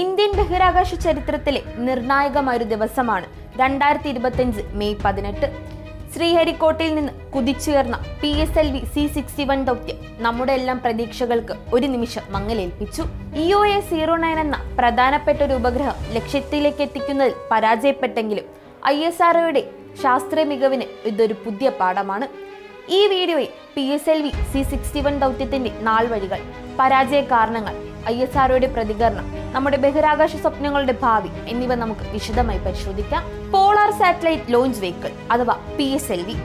Indian ബഹിരാകാശ ചരിത്രത്തിലെ നിർണായകമായൊരു ദിവസമാണ് രണ്ടായിരത്തി ഇരുപത്തിയഞ്ച് മെയ് പതിനെട്ട്. ശ്രീഹരിക്കോട്ടയിൽ നിന്ന് കുതിച്ചുയർന്ന P S L V C sixty one ദൗത്യം നമ്മുടെ എല്ലാം പ്രതീക്ഷകൾക്ക് ഒരു നിമിഷം മങ്ങലേൽപ്പിച്ചു. E O A zero nine എന്ന പ്രധാനപ്പെട്ട ഒരു ഉപഗ്രഹം ലക്ഷ്യത്തിലേക്ക് എത്തിക്കുന്നതിൽ പരാജയപ്പെട്ടെങ്കിലും ഐ എസ് ആർ ഒയുടെ ശാസ്ത്രീയ മികവിന് ഇതൊരു പുതിയ പാഠമാണ്. ഈ വീഡിയോയിൽ P S L V C sixty one ദൗത്യത്തിന്റെ നാൾവഴികൾ പരാജയ കാരണങ്ങൾ ഐ എസ് ആർഒയുടെ പ്രതികരണം നമ്മുടെ ബഹിരാകാശ സ്വപ്നങ്ങളുടെ ഭാവി എന്നിവ നമുക്ക് വിശദമായി പരിശോധിക്കാം. പോളാർ സാറ്റലൈറ്റ് ലോഞ്ച് വെഹിക്കിൾ അഥവാ പി എസ് എൽ വി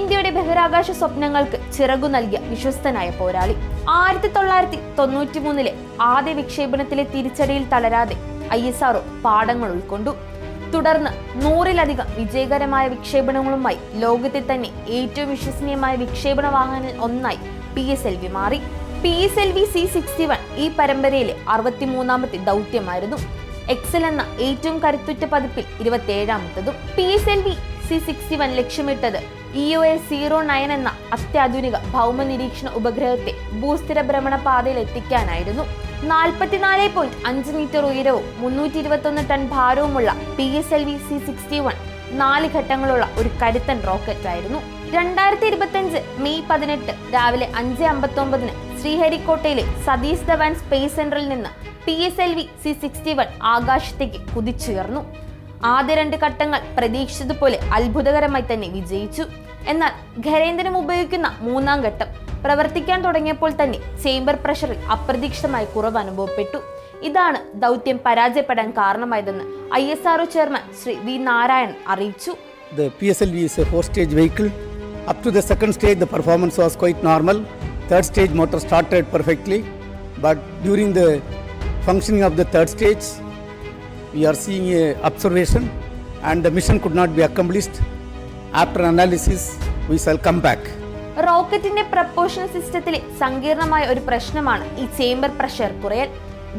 ഇന്ത്യയുടെ ബഹിരാകാശ സ്വപ്നങ്ങൾക്ക് ചിറകു നൽകിയ വിശ്വസ്തനായ പോരാളി. ആയിരത്തി തൊള്ളായിരത്തി തൊണ്ണൂറ്റി മൂന്നിലെ ആദ്യ വിക്ഷേപണത്തിലെ തിരിച്ചടിയിൽ തളരാതെ ഐ എസ് ആർഒ പാഠങ്ങൾ ഉൾക്കൊണ്ടു. തുടർന്ന് നൂറിലധികം വിജയകരമായ വിക്ഷേപണങ്ങളുമായി ലോകത്തെ തന്നെ ഏറ്റവും വിശ്വസനീയമായ വിക്ഷേപണ വാഹനങ്ങളിൽ ഒന്നായി പി എസ് എൽ വി മാറി. P S L V C sixty one ഈ പരമ്പരയിലെ അറുപത്തിമൂന്നാമത്തെ ദൗത്യമായിരുന്നു. എക്സൽ എന്ന ഏറ്റവും കരുത്തുറ്റ പതിപ്പിൽ ഇരുപത്തിയേഴാമത്തതും P S L V C sixty one ലക്ഷ്യമിട്ടത് E O A zero nine എന്ന അത്യാധുനിക ഭൗമ നിരീക്ഷണ ഉപഗ്രഹത്തെ ഭൂസ്ഥിര ഭ്രമണ പാതയിൽ എത്തിക്കാനായിരുന്നു. നാൽപ്പത്തിനാല് പോയിന്റ് അഞ്ച് മീറ്റർ ഉയരവും മുന്നൂറ്റി ഇരുപത്തൊന്ന് ton ഭാരവുമുള്ള P S L V C sixty one നാല് ഘട്ടങ്ങളുള്ള ഒരു കരുത്തൻ റോക്കറ്റ് ആയിരുന്നു രണ്ടായിരത്തി ഇരുപത്തിയഞ്ച് മെയ് പതിനെട്ട് രാവിലെ അഞ്ച് അമ്പത്തി ഒമ്പതിന് ശ്രീഹരിക്കോട്ടയിലെ സതീഷ് ധവാൻ സ്പേസ് സെന്ററിൽ നിന്ന് P S L V C sixty one ആകാശത്തേക്ക് കുതിച്ചുയർന്നു ആദ്യ രണ്ട് ഘട്ടങ്ങൾ പ്രതീക്ഷിച്ചതുപോലെ അത്ഭുതകരമായി തന്നെ വിജയിച്ചു എന്നാൽ ഖരേന്ദ്രം ഉപയോഗിക്കുന്ന മൂന്നാം ഘട്ടം പ്രവർത്തിക്കാൻ തുടങ്ങിയപ്പോൾ തന്നെ ചേംബർ പ്രഷറിൽ അപ്രതീക്ഷിതമായി കുറവ് അനുഭവപ്പെട്ടു ഇതാണ് ദൗത്യം പരാജയപ്പെടാൻ കാരണമായതെന്ന് ISRO chairman Shri V Narayanan അറിയിച്ചു The PSLV is a four-stage vehicle. Up to the second stage, the performance was quite normal. Third stage motor started perfectly, but during the functioning of the third stage, we are seeing a observation, and the mission could not be accomplished. After analysis, we shall come back. റോക്കറ്റിന്റെ propulsion സിസ്റ്റത്തിലെ സങ്കീർണമായ ഒരു പ്രശ്നമാണ് ഈ chamber pressure കുറയൽ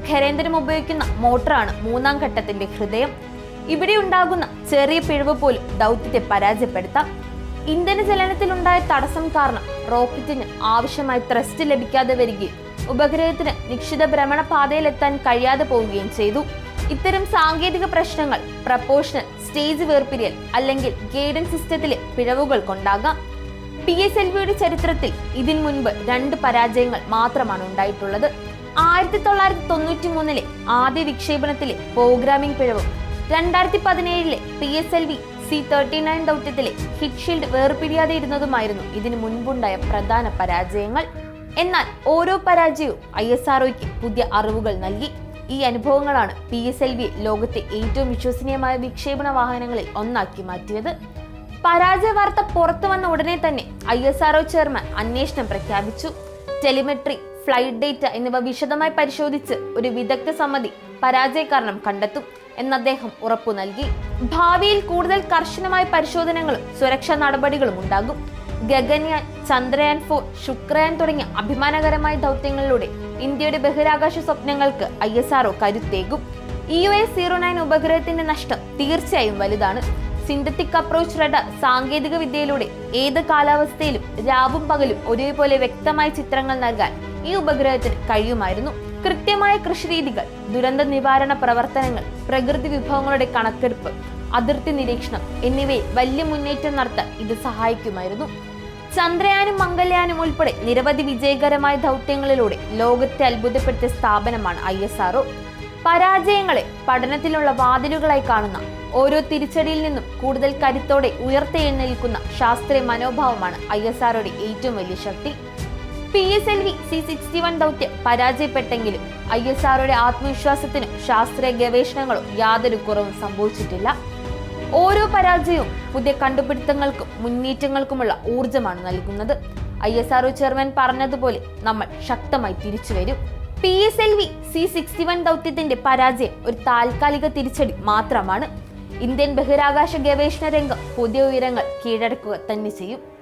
ഖരേന്ദ്രം ഉപയോഗിക്കുന്ന മോട്ടറാണ് മൂന്നാം ഘട്ടത്തിന്റെ ഹൃദയം ഇവിടെ ഉണ്ടാകുന്ന ചെറിയ പിഴവ് പോലും ദൗത്യത്തെ പരാജയപ്പെടുത്താം ഇന്ധന ചലനത്തിലുണ്ടായ തടസ്സം കാരണം റോക്കറ്റിന് ആവശ്യമായ ത്രസ്റ്റ് ലഭിക്കാതെ വരികയും ഉപഗ്രഹത്തിന് നിക്ഷിത ഭ്രമണ പാതയിലെത്താൻ കഴിയാതെ പോവുകയും ചെയ്തു. ഇത്തരം സാങ്കേതിക പ്രശ്നങ്ങൾ പ്രപ്പോഷണൽ സ്റ്റേജ് വേർപിരിയൽ അല്ലെങ്കിൽ ഗൈഡൻസ് സിസ്റ്റത്തിലെ പിഴവുകൾ കൊണ്ടാകാം. പി എസ് എൽ വിയുടെ ചരിത്രത്തിൽ ഇതിനു മുൻപ് രണ്ട് പരാജയങ്ങൾ മാത്രമാണ് ഉണ്ടായിട്ടുള്ളത്. ആയിരത്തി തൊള്ളായിരത്തി തൊണ്ണൂറ്റി മൂന്നിലെ ആദ്യ വിക്ഷേപണത്തിലെ പ്രോഗ്രാമിംഗ് പിഴവും രണ്ടായിരത്തി പതിനേഴിലെ P S L V C thirty nine ദൗത്യത്തിലെ heat shield വേർപിരിയാതെ ഇരുന്നതുമായിരുന്നു. ഇതിനു മുൻപുണ്ടായ പ്രധാന പരാജയങ്ങൾ. എന്നാൽ ഓരോ പരാജയവും ഐ എസ് ആർഒയ്ക്ക് പുതിയ അറിവുകൾ നൽകി. ഈ അനുഭവങ്ങളാണ് പി എസ് എൽ വി ലോകത്തെ ഏറ്റവും വിശ്വസനീയമായ വിക്ഷേപണ വാഹനങ്ങളിൽ ഒന്നാക്കി മാറ്റിയത്. പരാജയ വാർത്ത പുറത്തു വന്ന ഉടനെ തന്നെ ഐ എസ് ആർഒ ചെയർമാൻ അന്വേഷണം പ്രഖ്യാപിച്ചു. ടെലിമെട്രി ഫ്ലൈറ്റ് ഡേറ്റ എന്നിവ വിശദമായി പരിശോധിച്ച് ഒരു വിദഗ്ധ സമിതി പരാജയ കാരണം കണ്ടെത്തും എന്ന് അദ്ദേഹം ഉറപ്പു നൽകി. ഭാവിയിൽ കൂടുതൽ കർശനമായ പരിശോധനകളും സുരക്ഷാ നടപടികളും ഉണ്ടാകും. ഗഗൻയാൻ ചന്ദ്രയാൻ ഫോർ ശുക്രയാൻ തുടങ്ങിയ അഭിമാനകരമായ ദൗത്യങ്ങളിലൂടെ ഇന്ത്യയുടെ ബഹിരാകാശ സ്വപ്നങ്ങൾക്ക് I S R O കരുത്തേകും. E U S zero nine ഉപഗ്രഹത്തിന്റെ നഷ്ടം തീർച്ചയായും വലുതാണ്. സിന്തറ്റിക് അപ്രോച്ച് റഡ സാങ്കേതിക വിദ്യയിലൂടെ ഏത് കാലാവസ്ഥയിലും രാവും പകലും ഒരേപോലെ വ്യക്തമായ ചിത്രങ്ങൾ നൽകാൻ ഈ ഉപഗ്രഹത്തിന് കഴിയുമായിരുന്നു. കൃത്യമായ കൃഷിരീതികൾ ദുരന്ത നിവാരണ പ്രവർത്തനങ്ങൾ പ്രകൃതി വിഭവങ്ങളുടെ കണക്കെടുപ്പ് അതിർത്തി നിരീക്ഷണം എന്നിവയിൽ വലിയ മുന്നേറ്റം നടത്താൻ ഇത് സഹായിക്കുമായിരുന്നു. ചന്ദ്രയാനും മംഗൾയാനും ഉൾപ്പെടെ നിരവധി വിജയകരമായ ദൗത്യങ്ങളിലൂടെ ലോകത്തെ അത്ഭുതപ്പെടുത്തിയ സ്ഥാപനമാണ് ഐ എസ് ആർഒ പരാജയങ്ങളെ പഠനത്തിലുള്ള വാതിലുകളായി കാണുന്ന ഓരോ തിരിച്ചടിയിൽ നിന്നും കൂടുതൽ കരുത്തോടെ ഉയർത്തെഴുന്നേൽക്കുന്ന ശാസ്ത്രീയ മനോഭാവമാണ് ഐ എസ് ആർഒയുടെ ഏറ്റവും വലിയ ശക്തി. P S L V C sixty one ദൗത്യം പരാജയപ്പെട്ടെങ്കിലും ഐ എസ് ആർഒയുടെ ആത്മവിശ്വാസത്തിനും ശാസ്ത്രീയ ഗവേഷണങ്ങളും യാതൊരു കുറവും സംഭവിച്ചിട്ടില്ല. ഓരോ പരാജയവും പുതിയ കണ്ടുപിടുത്തങ്ങൾക്കും മുന്നേറ്റങ്ങൾക്കുമുള്ള ഊർജമാണ് നൽകുന്നത്. ഐ എസ് ആർഒ ചെയർമാൻ പറഞ്ഞതുപോലെ നമ്മൾ ശക്തമായി തിരിച്ചു വരും P S L V C sixty one ദൗത്യത്തിന്റെ പരാജയം ഒരു താൽക്കാലിക തിരിച്ചടി മാത്രമാണ്. ഇന്ത്യൻ ബഹിരാകാശ ഗവേഷണ രംഗം പുതിയ ഉയരങ്ങൾ കീഴടക്കുക തന്നെ ചെയ്യും.